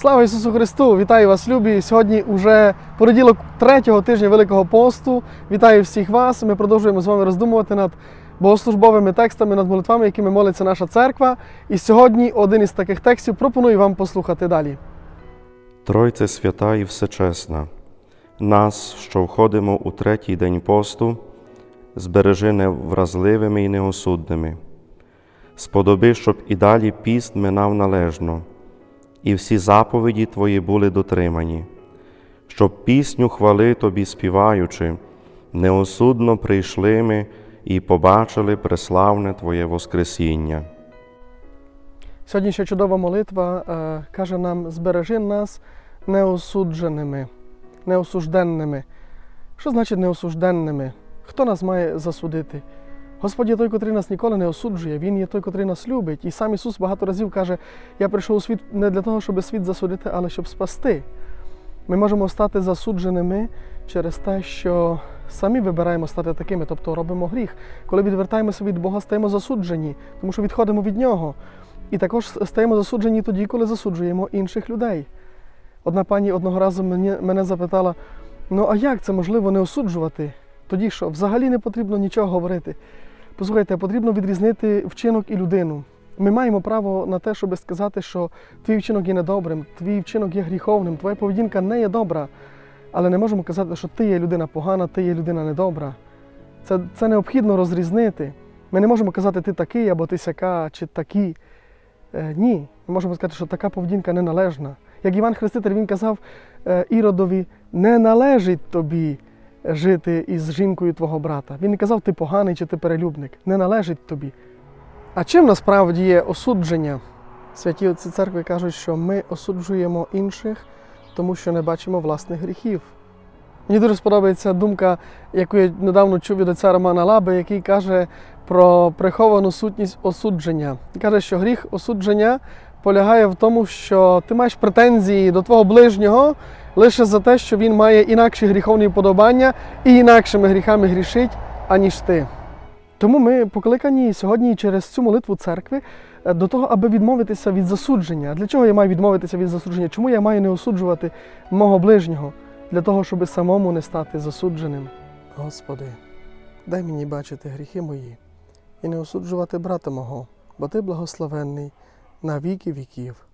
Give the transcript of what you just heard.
Слава Ісусу Христу! Вітаю вас, любі! Сьогодні вже понеділок третього тижня Великого посту. Вітаю всіх вас. Ми продовжуємо з вами роздумувати над богослужбовими текстами, над молитвами, якими молиться наша церква. І сьогодні один із таких текстів пропоную вам послухати далі. Тройце свята і всечесна, нас, що входимо у третій день посту, збережи невразливими і неосудними. Сподоби, щоб і далі піст минав належно, і всі заповіді Твої були дотримані, щоб пісню хвали Тобі співаючи, неосудно прийшли ми і побачили преславне Твоє Воскресіння. Сьогоднішня чудова молитва е, каже нам: збережи нас неосудженими, неосужденними. Що значить неосужденними? Хто нас має засудити? Господь є той, котрий нас ніколи не осуджує, Він є той, котрий нас любить. І сам Ісус багато разів каже: Я прийшов у світ не для того, щоб світ засудити, але щоб спасти. Ми можемо стати засудженими через те, що самі вибираємо стати такими, тобто робимо гріх. Коли відвертаємося від Бога, стаємо засуджені, тому що відходимо від Нього. І також стаємо засуджені тоді, коли засуджуємо інших людей. Одна пані одного разу мене запитала: ну а як це можливо не осуджувати? Тоді що, взагалі не потрібно нічого говорити. Послухайте, потрібно відрізнити вчинок і людину. Ми маємо право на те, щоб сказати, що твій вчинок є недобрим, твій вчинок є гріховним, твоя поведінка не є добра. Але не можемо казати, що ти є людина погана, ти є людина недобра. Це, це необхідно розрізнити. Ми не можемо казати, ти такий або ти сяка, чи такі. Е, ні, ми можемо сказати, що така поведінка неналежна. Як Іван Хреститель він казав е, Іродові, не належить тобі жити із жінкою твого брата. Він не казав, ти поганий чи ти перелюбник. Не належить тобі. А чим насправді є осудження? Святі отці церкви кажуть, що ми осуджуємо інших, тому що не бачимо власних гріхів. Мені дуже сподобається думка, яку я недавно чув від отця Романа Лаби, який каже про приховану сутність осудження. Каже, що гріх осудження полягає в тому, що ти маєш претензії до твого ближнього лише за те, що він має інакші гріховні вподобання і інакшими гріхами грішить, аніж ти. Тому ми покликані сьогодні через цю молитву церкви е, до того, аби відмовитися від засудження. Для чого я маю відмовитися від засудження? Чому я маю не осуджувати мого ближнього? Для того, щоб самому не стати засудженим. Господи, дай мені бачити гріхи мої і не осуджувати брата мого, бо ти благословенний на віки віків.